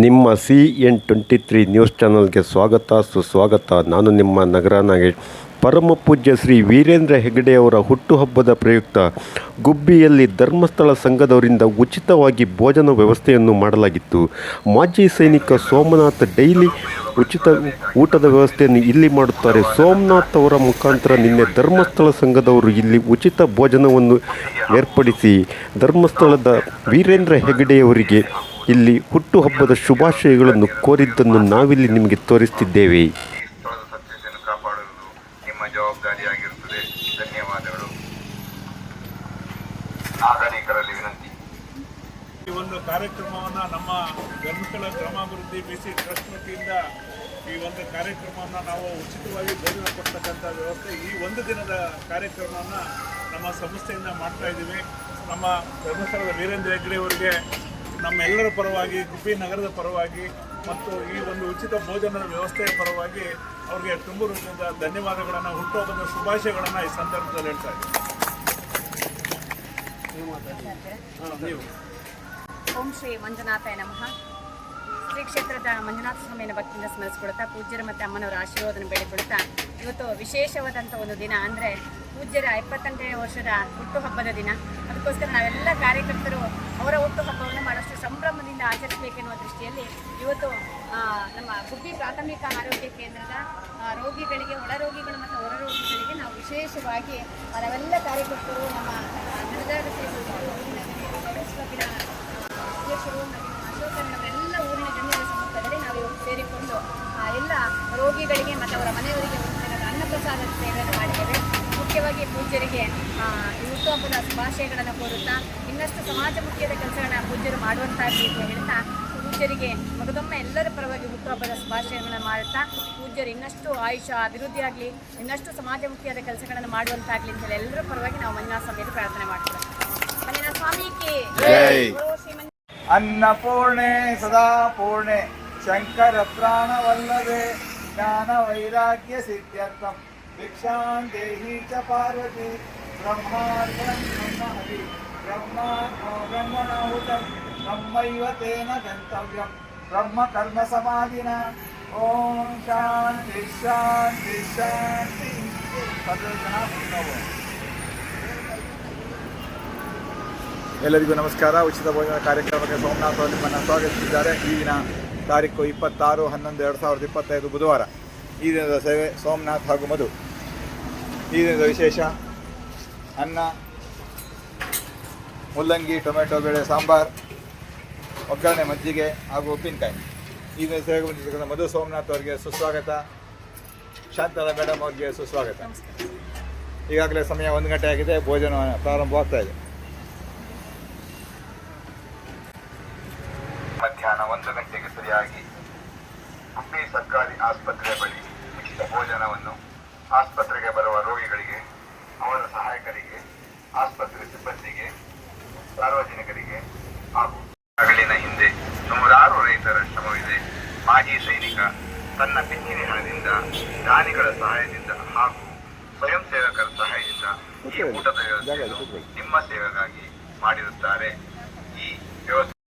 ನಿಮ್ಮ C N twenty three news ಚಾನಲ್ಗೆ ಸ್ವಾಗತ, ಸುಸ್ವಾಗತ. ನಾನು ನಿಮ್ಮ ನಗರ ನಾಗೇಶ್ ಪರಮ ಪೂಜ್ಯ ಶ್ರೀ ವೀರೇಂದ್ರ ಹೆಗಡೆಯವರ ಹುಟ್ಟುಹಬ್ಬದ ಪ್ರಯುಕ್ತ. ಗುಬ್ಬಿಯಲ್ಲಿ ಧರ್ಮಸ್ಥಳ ಸಂಘದವರಿಂದ ಉಚಿತವಾಗಿ ಭೋಜನ ವ್ಯವಸ್ಥೆಯನ್ನು ಮಾಡಲಾಗಿತ್ತು. ಮಾಜಿ ಸೈನಿಕ ಸೋಮನಾಥ್ ಡೈಲಿ ಉಚಿತ ಊಟದ ವ್ಯವಸ್ಥೆಯನ್ನು ಇಲ್ಲಿ ಮಾಡುತ್ತಾರೆ. ಸೋಮನಾಥ್ ಅವರ ಮುಖಾಂತರ ನಿನ್ನೆ ಧರ್ಮಸ್ಥಳ ಸಂಘದವರು ಇಲ್ಲಿ ಉಚಿತ ಭೋಜನವನ್ನು ಏರ್ಪಡಿಸಿ ಧರ್ಮಸ್ಥಳದ ವೀರೇಂದ್ರ ಹೆಗಡೆಯವರಿಗೆ ಇಲ್ಲಿ ಹುಟ್ಟುಹಬ್ಬದ ಶುಭಾಶಯಗಳನ್ನು ಕೋರಿದ್ದನ್ನು ನಾವಿಲ್ಲಿ ನಿಮಗೆ ತೋರಿಸ್ತಿದ್ದೇವೆ. ಜವಾಬ್ದಾರಿಯಾಗಿರುತ್ತದೆ ಧನ್ಯವಾದಗಳು ನಾಗರಿಕರಲ್ಲಿ ವಿನಂತಿ ಈ ಒಂದು ಕಾರ್ಯಕ್ರಮವನ್ನು ನಮ್ಮ ಧರ್ಮಸ್ಥಳ ಗ್ರಾಮಾಭಿವೃದ್ಧಿ ಬಿಸಿ ಟ್ರಸ್ಟ್ ವತಿಯಿಂದ ಈ ಒಂದು ಕಾರ್ಯಕ್ರಮವನ್ನು ನಾವು ಉಚಿತವಾಗಿ ಭೋಜನ ಕೊಡ್ತಕ್ಕಂಥ ವ್ಯವಸ್ಥೆ ಈ ಒಂದು ದಿನದ ಕಾರ್ಯಕ್ರಮವನ್ನು ನಮ್ಮ ಸಂಸ್ಥೆಯಿಂದ ಮಾಡ್ತಾ ಇದ್ದೀವಿ. ನಮ್ಮ ಧರ್ಮಸ್ಥಳದ ವೀರೇಂದ್ರ ಹೆಗ್ಗಡೆ ಅವರಿಗೆ ನಮ್ಮೆಲ್ಲರ ಪರವಾಗಿ, ಗುಬ್ಬಿ ನಗರದ ಪರವಾಗಿ ಮತ್ತು ಈ ಒಂದು ಉಚಿತ ಭೋಜನದ ವ್ಯವಸ್ಥೆಯ ಪರವಾಗಿ ಅವರಿಗೆ ತುಂಬ ಹೃದಯದ ಧನ್ಯವಾದಗಳನ್ನು, ಹುಟ್ಟುಹಬ್ಬದ ಶುಭಾಶಯಗಳನ್ನು ಈ ಸಂದರ್ಭದಲ್ಲಿ ಹೇಳ್ತಾ ಓಂ ಶ್ರೀ ಮಂಜುನಾಥಾಯ ನಮಃ. ಶ್ರೀ ಕ್ಷೇತ್ರದ ಮಂಜುನಾಥ ಸ್ವಾಮಿಯನ್ನು ಭಕ್ತಿಯಿಂದ ಸ್ಮರಿಸ್ಕೊಳ್ತಾ ಪೂಜ್ಯರ ಮತ್ತು ಅಮ್ಮನವರ ಆಶೀರ್ವಾದನ ಬೇಡಿಕೊಳ್ತಾ ಇವತ್ತು ವಿಶೇಷವಾದಂಥ ಒಂದು ದಿನ ಅಂದರೆ ಪೂಜ್ಯರ ಎಪ್ಪತ್ತೆಂಟನೇ ವರ್ಷದ ಹುಟ್ಟುಹಬ್ಬದ ದಿನ. ಅದಕ್ಕೋಸ್ಕರ ನಾವೆಲ್ಲ ಕಾರ್ಯಕರ್ತರು ಅವರ ಸಂಭ್ರಮದಿಂದ ದೃಷ್ಟಿಯಲ್ಲಿ ಇವತ್ತು ನಮ್ಮ ಗುಬ್ಬಿ ಪ್ರಾಥಮಿಕ ಆರೋಗ್ಯ ಕೇಂದ್ರದ ರೋಗಿಗಳಿಗೆ, ಒಳ ರೋಗಿಗಳು ಮತ್ತು ಹೊರ ರೋಗಿಗಳಿಗೆ ನಾವು ವಿಶೇಷವಾಗಿ ನಾವೆಲ್ಲ ಕಾರ್ಯಕರ್ತರು ನಮ್ಮ ನಿರ್ಧಾರ ಅಧ್ಯಕ್ಷರು ಮತ್ತು ಊರಿನ ಜನರ ಸಮ್ಮುಖದಲ್ಲಿ ನಾವು ಇವತ್ತು ಸೇರಿಕೊಂಡು ಎಲ್ಲ ರೋಗಿಗಳಿಗೆ ಮತ್ತು ಅವರ ಮನೆಯವರಿಗೆ ಅನ್ನಪ್ರಸಾದದ ಸೇವೆಯನ್ನು ಮಾಡಿದ್ದೇವೆ. ಮುಖ್ಯವಾಗಿ ಪೂಜ್ಯರಿಗೆ ಹುಟ್ಟುಹಬ್ಬದ ಶುಭಾಶಯಗಳನ್ನು ಕೋರುತ್ತಾ ಇನ್ನಷ್ಟು ಸಮಾಜಮುಖಿಯಾದ ಕೆಲಸಗಳನ್ನ ಪೂಜ್ಯರು ಮಾಡುವಂತಾಗಲಿ ಅಂತ ಹೇಳ್ತಾ ಪೂಜ್ಯರಿಗೆ ಮಗದೊಮ್ಮೆ ಎಲ್ಲರ ಪರವಾಗಿ ಹುಟ್ಟುಹಬ್ಬದ ಶುಭಾಶಯಗಳನ್ನು ಮಾಡುತ್ತಾ ಪೂಜ್ಯರು ಇನ್ನಷ್ಟು ಆಯುಷ ಅಭಿವೃದ್ಧಿ ಆಗಲಿ ಇನ್ನಷ್ಟು ಸಮಾಜಮುಖಿಯಾದ ಕೆಲಸಗಳನ್ನು ಮಾಡುವಂತಾಗಲಿ ಅಂತ ಹೇಳಿ ಎಲ್ಲರ ಪರವಾಗಿ ನಾವು ಮಂಜುನಾಥ ಸ್ವಾಮಿಯಲ್ಲಿ ಪ್ರಾರ್ಥನೆ ಮಾಡ್ತೇವೆ. ಮಂಜುನಾಥ ಸ್ವಾಮಿಗೆ ಅನ್ನಪೂರ್ಣೆ ಸದಾ ಪೂರ್ಣೆ ಶಂಕರ ಪ್ರಾಣವಲ್ಲದೆ ಜ್ಞಾನ ವೈರಾಗ್ಯ ಸಿದ್ಧಾರ್ಥ ಭಿಕ್ಷಾಂ ದೇಹಿ ಚ ಪಾರ್ವತಿ ಬ್ರಹ್ಮಾರ್ಪಣಂ ಬ್ರಹ್ಮ ಹರಿ ಬ್ರಹ್ಮ ಬ್ರಹ್ಮಣಾಹುತಂ ಬ್ರಹ್ಮೈವ ತೇನ ಗಂತವ್ಯಂ ಬ್ರಹ್ಮ ಕರ್ಮ ಸಮಾಧಿನ ಓಂ ಶಾಂತಿ ಶಾಂತಿ ಶಾಂತಿ ಎಲ್ಲರಿಗೂ ನಮಸ್ಕಾರ. ಉಚಿತ ಭೋಜನ ಕಾರ್ಯಕ್ರಮಕ್ಕೆ ಸೋಮನಾಥ್ ಅವರು ನಿಮ್ಮನ್ನು ಸ್ವಾಗತಿಸಿದ್ದಾರೆ. ಈ ದಿನ ತಾರೀಕು ಇಪ್ಪತ್ತಾರು, ಹನ್ನೊಂದು, ಎರಡು ಸಾವಿರದ ಇಪ್ಪತ್ತೈದು ಬುಧವಾರ. ಈ ದಿನದ ಸೇವೆ ಸೋಮನಾಥ್ ಹಾಗೂ ಮಧು. ಈ ದಿನದ ವಿಶೇಷ, ಅನ್ನ, ಮುಲ್ಲಂಗಿ, ಟೊಮೆಟೊ, ಬೇಳೆ, ಸಾಂಬಾರ್. ಒಗ್ಗರಣೆ, ಮಜ್ಜಿಗೆ ಹಾಗೂ ಉಪ್ಪಿನಕಾಯಿ. ಈಗ ಸೇವೆಗೆ ಬಂದಿರ್ತಕ್ಕಂಥ ಮಧು ಸೋಮನಾಥ್ ಅವರಿಗೆ ಸುಸ್ವಾಗತ. ಶಾಂತಲ ಮೇಡಮ್ ಅವರಿಗೆ ಸುಸ್ವಾಗತ. ಈಗಾಗಲೇ ಸಮಯ ಒಂದು ಗಂಟೆ ಆಗಿದೆ, ಭೋಜನ ಪ್ರಾರಂಭವಾಗ್ತಾ ಇದೆ. ಮಧ್ಯಾಹ್ನ ಒಂದು ಗಂಟೆಗೆ ಸರಿಯಾಗಿ ಗುಬ್ಬಿ ಸರ್ಕಾರಿ ಆಸ್ಪತ್ರೆಯ ಬಳಿ ಉಚಿತ ಭೋಜನವನ್ನು ಆಸ್ಪತ್ರೆಗೆ ಬರುವ ರೋಗಿಗಳಿಗೆ, ಅವರ ಸಹಾಯಕರಿಗೆ, ಆಸ್ಪತ್ರೆ ಸಿಬ್ಬಂದಿಗೆ, ಸಾರ್ವಜನಿಕರಿಗೆ ಮಾಜಿ ಸೈನಿಕ ತನ್ನ ಪಿಂಚಣಿ ಹಣದಿಂದ ದಾನಿಗಳ ಸಹಾಯದಿಂದ ಹಾಗೂ ಸ್ವಯಂ ಸೇವಕರ ಸಹಾಯದಿಂದ ಈ ಊಟದ ವ್ಯವಸ್ಥೆಯನ್ನು ನಿಮ್ಮ ಸೇವೆಗಾಗಿ ಮಾಡಿರುತ್ತಾರೆ. ಈ ವ್ಯವಸ್ಥೆ